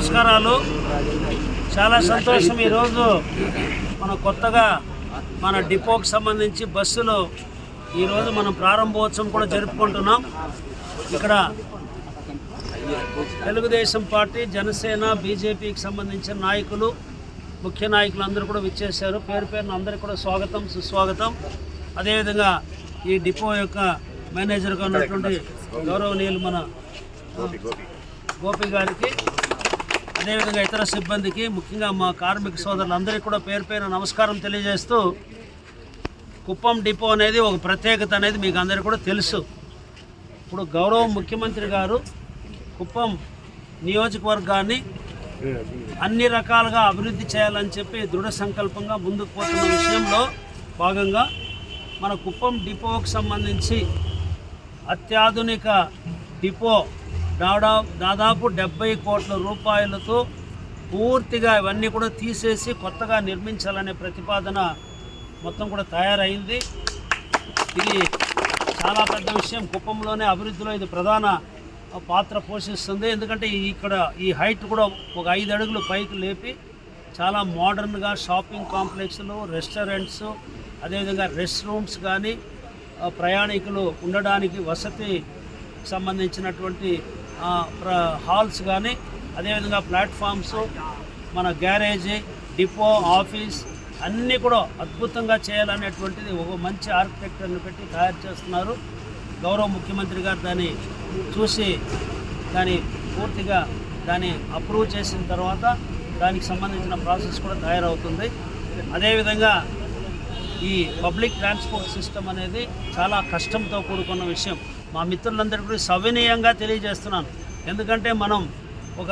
నమస్కారాలు. చాలా సంతోషం ఈరోజు మన కొత్తగా మన డిపోకి సంబంధించి బస్సులు ఈరోజు మనం ప్రారంభోత్సవం కూడా జరుపుకుంటున్నాం. ఇక్కడ తెలుగుదేశం పార్టీ జనసేన బీజేపీకి సంబంధించిన నాయకులు ముఖ్య నాయకులు అందరూ కూడా విచ్చేశారు. పేరు పేరున అందరికీ కూడా స్వాగతం సుస్వాగతం. అదేవిధంగా ఈ డిపో యొక్క మేనేజర్గా ఉన్నటువంటి గౌరవనీయులు మన గోపి గారికి అదేవిధంగా ఇతర సిబ్బందికి ముఖ్యంగా మా కార్మిక సోదరులందరికీ కూడా పేరు పేరు నమస్కారం తెలియజేస్తూ కుప్పం డిపో అనేది ఒక ప్రత్యేకత అనేది మీకు అందరికీ కూడా తెలుసు. ఇప్పుడు గౌరవ ముఖ్యమంత్రి గారు కుప్పం నియోజకవర్గాన్ని అన్ని రకాలుగా అభివృద్ధి చేయాలని చెప్పి దృఢ సంకల్పంగా ముందుకు పోతున్న విషయంలో భాగంగా మన కుప్పం డిపోకు సంబంధించి అత్యాధునిక డిపో దాదా దాదాపు డెబ్బై కోట్ల రూపాయలతో పూర్తిగా ఇవన్నీ కూడా తీసేసి కొత్తగా నిర్మించాలనే ప్రతిపాదన మొత్తం కూడా తయారైంది. ఇది చాలా పెద్ద విషయం. కుప్పంలోనే అభివృద్ధిలో ఇది ప్రధాన పాత్ర పోషిస్తుంది. ఎందుకంటే ఇక్కడ ఈ హైట్ కూడా ఒక ఐదు అడుగులు పైకి లేపి చాలా మోడర్న్గా షాపింగ్ కాంప్లెక్స్లు రెస్టారెంట్స్ అదేవిధంగా రెస్ట్ రూమ్స్ కానీ ప్రయాణికులు ఉండడానికి వసతి సంబంధించినటువంటి హాల్స్ కానీ అదేవిధంగా ప్లాట్ఫామ్స్ మన గ్యారేజీ డిపో ఆఫీస్ అన్నీ కూడా అద్భుతంగా చేయాలనేటువంటిది ఒక మంచి ఆర్కిటెక్చర్ని పెట్టి తయారు చేస్తున్నారు. గౌరవ ముఖ్యమంత్రి గారు దాన్ని చూసి దాన్ని పూర్తిగా దాన్ని అప్రూవ్ చేసిన తర్వాత దానికి సంబంధించిన ప్రాసెస్ కూడా తయారవుతుంది. అదేవిధంగా ఈ పబ్లిక్ ట్రాన్స్పోర్ట్ సిస్టమ్ అనేది చాలా కష్టంతో కూడుకున్న విషయం. మా మిత్రులందరికీ కూడా సవినీయంగా తెలియజేస్తున్నాను. ఎందుకంటే మనం ఒక